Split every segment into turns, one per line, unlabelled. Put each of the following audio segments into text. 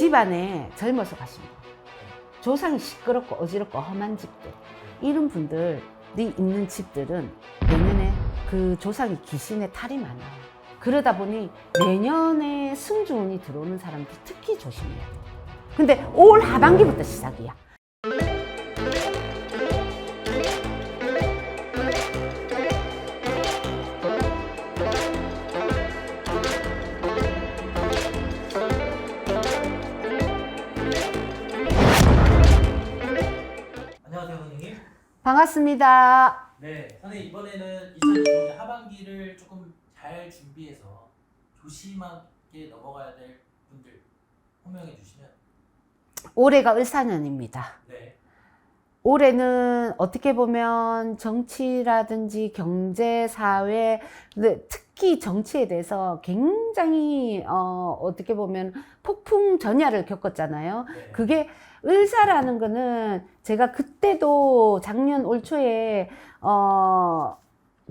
집안에 젊어서 가신 분, 조상이 시끄럽고 어지럽고 험한 집들, 이런 분들이 있는 집들은 내년에 그 조상이 귀신의 탈이 많아요. 그러다 보니 내년에 승주운이 들어오는 사람들 특히 조심해야 돼요. 근데 올 하반기부터 시작이야. 반갑습니다.
네, 선생님 이번에는 2025년 하반기를 조금 잘 준비해서 조심하게 넘어가야 될 분들 호명해 주시면
올해가 을사년입니다.
네,
올해는 어떻게 보면 정치라든지 경제, 사회, 근데 특히 정치에 대해서 굉장히 어, 어떻게 보면 폭풍 전야를 겪었잖아요.
네.
그게 을사라는 거는 제가 그때도 작년 올 초에 어,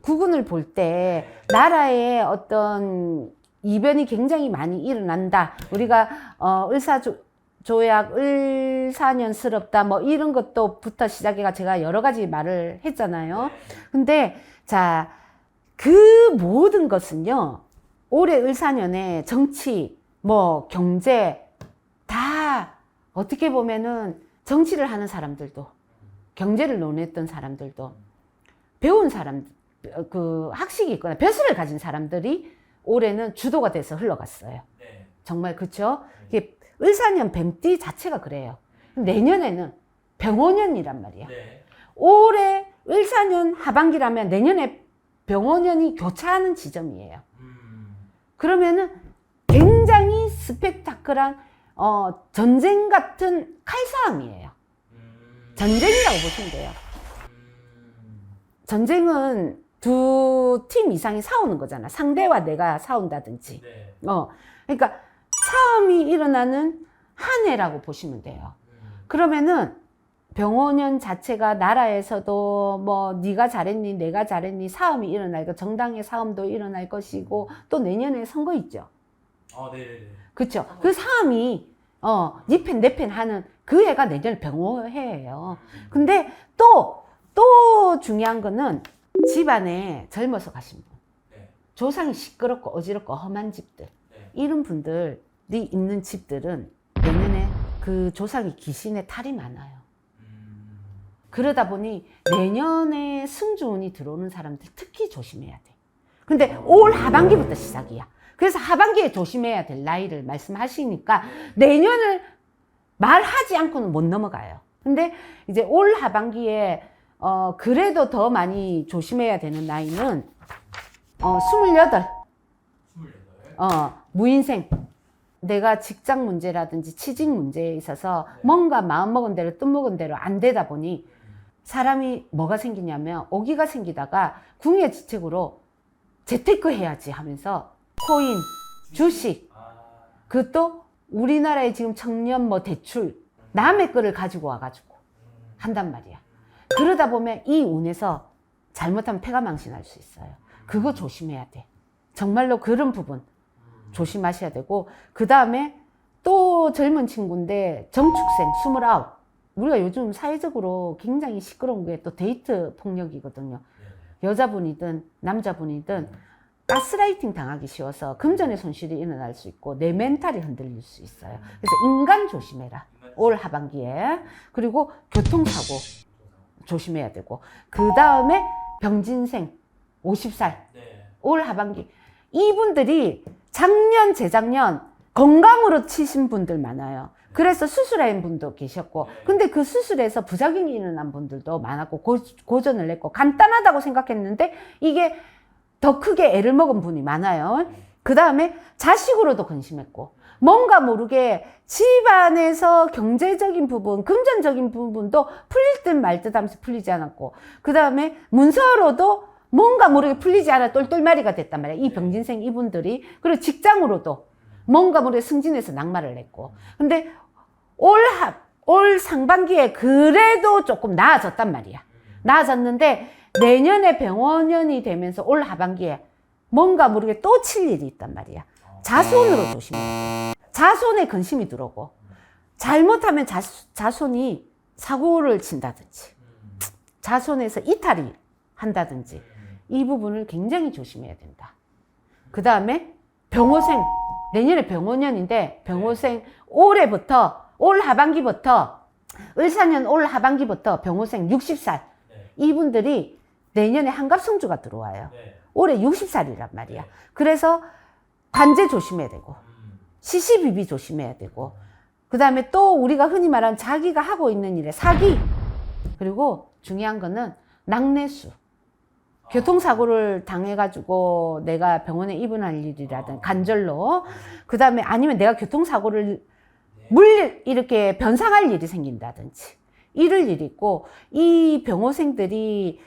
구군을 볼 때 나라의 어떤 이변이 굉장히 많이 일어난다. 우리가 어, 조, 조약 을사년스럽다 뭐 이런 것도부터 시작해가 제가 여러 가지 말을 했잖아요.
네.
근데 자, 그 모든 것은요. 올해 을사년에 정치, 뭐 경제 다 어떻게 보면은 정치를 하는 사람들도 경제를 논했던 사람들도 배운 사람 그 학식이 있거나 벼슬을 가진 사람들이 올해는 주도가 돼서 흘러갔어요.
네.
정말 그렇죠? 이게 을사년 뱀띠 자체가 그래요. 내년에는 병원년이란 말이야.
네.
올해 을사년 하반기라면 내년에 병원년이 교차하는 지점이에요.
음,
그러면은 굉장히 스펙타클한 어, 전쟁 같은 칼싸움이에요.
음,
전쟁이라고 보시면 돼요.
음,
전쟁은 두 팀 이상이 싸우는 거잖아. 상대와 내가 싸운다든지.
네.
어, 그러니까 싸움이 일어나는 한 해라고 보시면 돼요.
음,
그러면은 병원연 자체가 나라에서도 뭐 네가 잘했니 내가 잘했니 싸움이 일어날 거 정당의 싸움도 일어날 것이고 또 내년에 선거 있죠.
어, 네, 네, 네.
그렇죠. 그 싸움이 어, 니펜 내펜 하는 그 해가 내년 병호해예요. 근데 또, 또 중요한 거는 집안에 젊어서 가신 분.
네.
조상이 시끄럽고 어지럽고 험한 집들.
네.
이런 분들이 있는 집들은 내년에 그 조상이 귀신의 탈이 많아요.
음,
그러다 보니 내년에 승주운이 들어오는 사람들 특히 조심해야 돼. 근데 올 하반기부터 시작이야. 그래서 하반기에 조심해야 될 나이를 말씀하시니까 내년을 말하지 않고는 못 넘어가요. 근데 이제 올 하반기에 어 그래도 더 많이 조심해야 되는 나이는 어 28.
28.
어, 무인생. 내가 직장 문제라든지 취직 문제에 있어서 뭔가 마음먹은 대로 뜻먹은 대로 안 되다 보니 사람이 뭐가 생기냐면 오기가 생기다가 궁의 지책으로 재테크 해야지 하면서 코인, 주식,
아,
그것도 우리나라의 지금 청년 뭐 대출, 남의 거를 가지고 와가지고
음,
한단 말이야. 그러다 보면 이 운에서 잘못하면 폐가 망신할 수 있어요. 그거 조심해야 돼. 정말로 그런 부분.
음,
조심하셔야 되고 그 다음에 또 젊은 친구인데 정축생 29 우리가 요즘 사회적으로 굉장히 시끄러운 게 또 데이트 폭력이거든요
네,
여자분이든 남자분이든 가스라이팅 당하기 쉬워서 금전의 손실이 일어날 수 있고 내 멘탈이 흔들릴 수 있어요. 그래서 인간 조심해라.
네.
올 하반기에. 그리고 교통사고 조심해야 되고. 그 다음에 병진생 50살.
네.
올 하반기. 이분들이 작년 재작년 건강으로 치신 분들 많아요. 그래서 수술한 분도 계셨고. 근데 그 수술에서 부작용이 일어난 분들도 많았고 고, 고전을 했고 간단하다고 생각했는데 이게 더 크게 애를 먹은 분이 많아요. 그 다음에 자식으로도 근심했고 뭔가 모르게 집안에서 경제적인 부분, 금전적인 부분도 풀릴 듯 말 듯 하면서 풀리지 않았고 그 다음에 문서로도 뭔가 모르게 풀리지 않아 똘똘마리가 됐단 말이야. 이 병진생 이분들이. 그리고 직장으로도 뭔가 모르게 승진해서 낙마를 했고. 근데 올 합, 올 상반기에 그래도 조금 나아졌단 말이야. 나아졌는데 내년에 병원년이 되면서 올 하반기에 뭔가 모르게 또 칠 일이 있단 말이야. 자손으로 조심해. 자손에 근심이 들어오고 잘못하면 자, 자손이 사고를 친다든지
음.
자손에서 이탈이 한다든지
음.
이 부분을 굉장히 조심해야 된다. 그 다음에 병호생 내년에 병호년인데 병호생 올해부터 올 하반기부터 을사년 올 하반기부터 병호생 60살
네.
이분들이 내년에 한갑 성주가 들어와요.
네.
올해 60살이란 말이야. 그래서 관제 조심해야 되고
음.
시시비비 조심해야 되고 그 다음에 또 우리가 흔히 말하는 자기가 하고 있는 일에 사기 그리고 중요한 거는 낙내수 교통사고를 당해가지고 내가 병원에 입원할 일이라든 간절로 그 다음에 아니면 내가 교통사고를 물 이렇게 변상할 일이 생긴다든지 이럴 일이 있고 이 병호생들이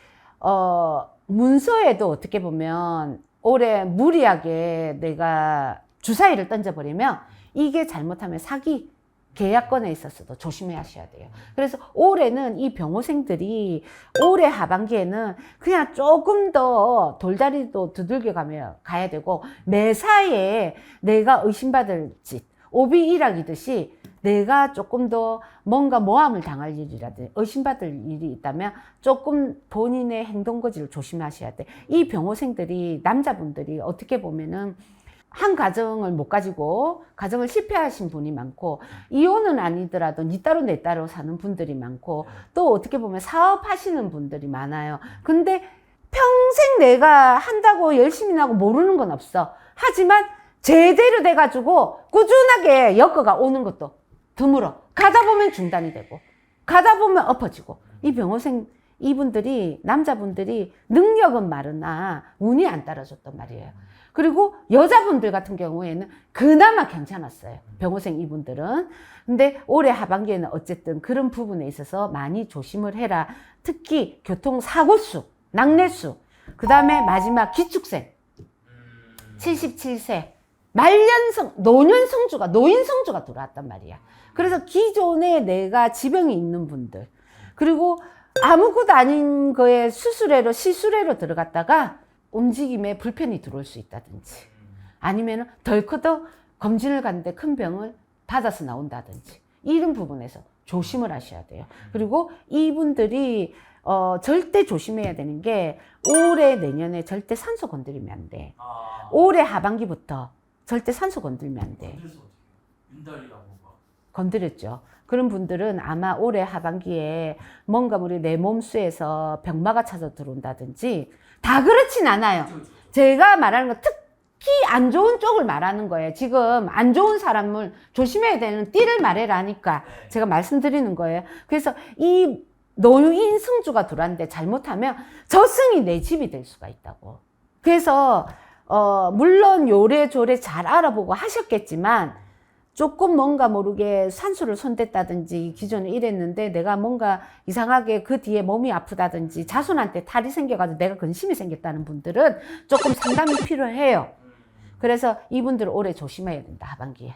어 문서에도 어떻게 보면 올해 무리하게 내가 주사위를 던져버리면 이게 잘못하면 사기 계약권에 있어서도 조심해 하셔야 돼요. 그래서 올해는 이 병호생들이 올해 하반기에는 그냥 조금 더 돌다리도 두들겨 가며 가야 되고 매사에 내가 의심받을 짓, 오비일학이듯이 내가 조금 더 뭔가 모함을 당할 일이라든지 의심받을 일이 있다면 조금 본인의 행동 거지를 조심하셔야 돼. 이 병호생들이 남자분들이 어떻게 보면은 한 가정을 못 가지고 가정을 실패하신 분이 많고 이혼은 아니더라도 니 따로 내 따로 사는 분들이 많고 또 어떻게 보면 사업하시는 분들이 많아요. 근데 평생 내가 한다고 열심히 하고 모르는 건 없어. 하지만 제대로 돼가지고 꾸준하게 여거가 오는 것도 드물어. 가다 보면 중단이 되고, 가다 보면 엎어지고. 이 병호생 이분들이 남자분들이 능력은 마르나 운이 안 따라줬단 말이에요. 그리고 여자분들 같은 경우에는 그나마 괜찮았어요. 병호생 이분들은. 근데 올해 하반기에는 어쨌든 그런 부분에 있어서 많이 조심을 해라. 특히 교통사고수, 낙내수, 그 다음에 마지막 기축생,
음.
77세. 말년성, 노년성주가, 노인성주가 들어왔단 말이야. 그래서 기존에 내가 지병이 있는 분들, 그리고 아무것도 아닌 거에 수술회로, 시술회로 들어갔다가 움직임에 불편이 들어올 수 있다든지, 아니면 덜커더 검진을 갔는데 큰 병을 받아서 나온다든지, 이런 부분에서 조심을 하셔야 돼요. 그리고 이분들이 어, 절대 조심해야 되는 게 올해 내년에 절대 산소 건드리면 안 돼.
아.
올해 하반기부터 절대 산소 건들면 안 돼.
윤달이라고.
건드렸죠. 그런 분들은 아마 올해 하반기에 뭔가 우리 내 몸수에서 병마가 찾아 들어온다든지 다 그렇진 않아요.
그쵸, 그쵸.
제가 말하는 거 특히 안 좋은 쪽을 말하는 거예요. 지금 안 좋은 사람을 조심해야 되는 띠를 말해라니까
네.
제가 말씀드리는 거예요. 그래서 이 노인 승주가 들어왔는데 잘못하면 저승이 내 집이 될 수가 있다고. 그래서 어 물론 요래조래 잘 알아보고 하셨겠지만 조금 뭔가 모르게 산소를 손댔다든지 기존에 이랬는데 내가 뭔가 이상하게 그 뒤에 몸이 아프다든지 자손한테 탈이 생겨가지고 내가 근심이 생겼다는 분들은 조금 상담이 필요해요.
음.
그래서 이분들 올해 조심해야 된다 하반기에.